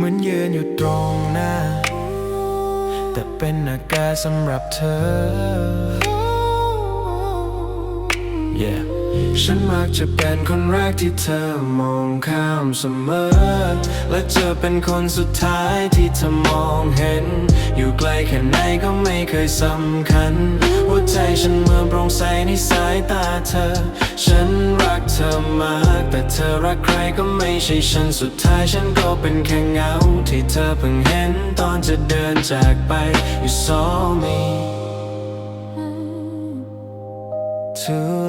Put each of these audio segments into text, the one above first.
เหมือนยืนอยู่ตรงหน้า แต่เป็นอากาศสำหรับเธอ Yeah ฉันมักจะเป็นคนแรกที่เธอมองข้ามเสมอ และจะเป็นคนสุดท้ายที่เธอมองเห็น อยู่ไกลแค่ไหนก็ไม่เคยสำคัญ หัวใจฉันเมื่อโปร่งใสในสายตาเธอ ฉันรักเธอมาก แต่เธอรักใครก็ไม่ใช่ฉันสุดท้ายฉันก็เป็นแค่เงา ที่เธอเพิ่งเห็นตอนจะเดินจากไป You saw me too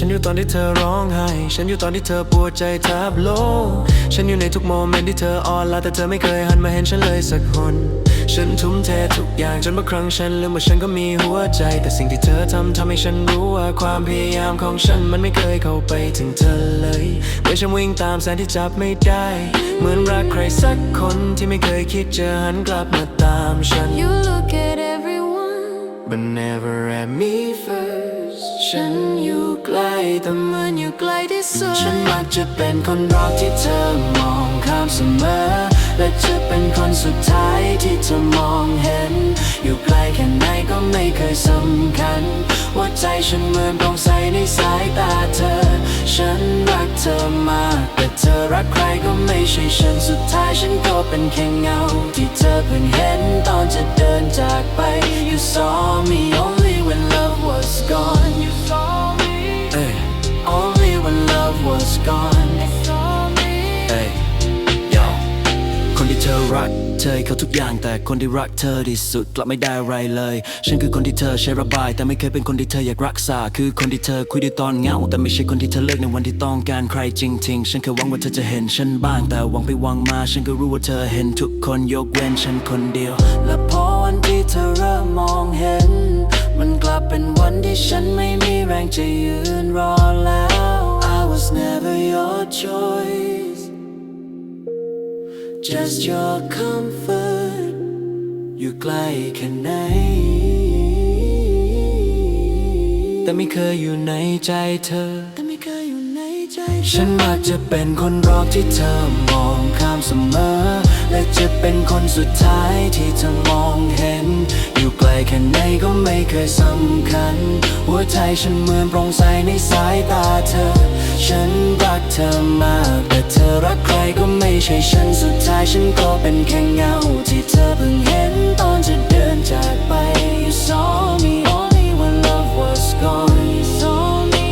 ฉันอยู่ตอนที่เธอร้องไห้ ฉันอยู่ตอนที่เธอปวดใจแทบโลงฉันอยู่ในทุกโมเมนต์ที่เธออ่อนล้าแต่เธอไม่เคยหันมาเห็นฉันเลยสักคน ฉันทุ่มเททุกอย่างจนบางครั้งฉันลืมว่าฉันก็มีหัวใจ แต่สิ่งที่เธอทำทำให้ฉันรู้ว่าความพยายามของฉันมันไม่เคยเข้าไปถึงเธอเลยเมื่อฉันวิ่งตามแสงที่จับไม่ได้ เหมือนรักใครสักคนที่ไม่เคยคิดจะหันกลับมาตามฉัน You look at everyone but never at me first ฉันอยู่ไกลแต่เหมือนอยู่ไกลที่สุด ฉันมักจะเป็นคนรอบที่เธอมองข้ามเสมอ และจะเป็นคนสุดท้ายที่เธอมองเห็น อยู่ไกลแค่ไหนก็ไม่เคยสำคัญหัวใจฉันเหมือนโปร่งใสในสายตาเธอ ฉันรักเธอมาก แต่เธอรักใครก็ไม่ใช่ฉันสุดท้ายฉันก็เป็นแค่เงา ที่เธอเพิ่งเห็นตอนจะเดินจากไป You saw me gone saw me เอ้ย Yo คนที่เธอรักเธอให้เขาทุกอย่างแต่คนที่รักเธอที่สุดกลับไม่ได้อะไรเลย ฉันคือคนที่เธอใช้ระบาย แต่ไม่เคยเป็นคนที่เธออยากรักษา คือคนที่เธอคุยด้วยตอนเหงา แต่ไม่ใช่คนที่เธอเลือกในวันที่ต้องการใครจริง ๆ ฉันแค่หวังว่าเธอจะเห็นฉันบ้าง แต่หวังไปหวังมา ฉันก็รู้ว่าเธอเห็นทุกคนยกเว้นฉันคนเดียว และพอวันที่เธอเริ่มมองเห็น มันกลับเป็นวันที่ฉันไม่มีแรงจะยืนรอ choice just your comfort อยู่ใกล้แค่ไหน แต่ไม่เคยอยู่ในใจเธอ แต่ไม่เคยอยู่ในใจฉันมักจะเป็นคนรอบที่เธอมองข้ามเสมอ และจะเป็นคนสุดท้ายที่เธอมองเห็น แค่ไหนก็ไม่เคยสำคัญ หัวใจฉันเหมือนโปร่งใสในสายตาเธอ ฉันรักเธอมาก แต่เธอรักใครก็ไม่ใช่ฉัน สุดท้ายฉันก็เป็นแค่เงา ที่เธอเพิ่งเห็นตอนจะเดินจากไป You saw me only when love was gone You saw me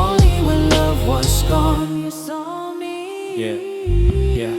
only when love was gone you saw me Yeah, yeah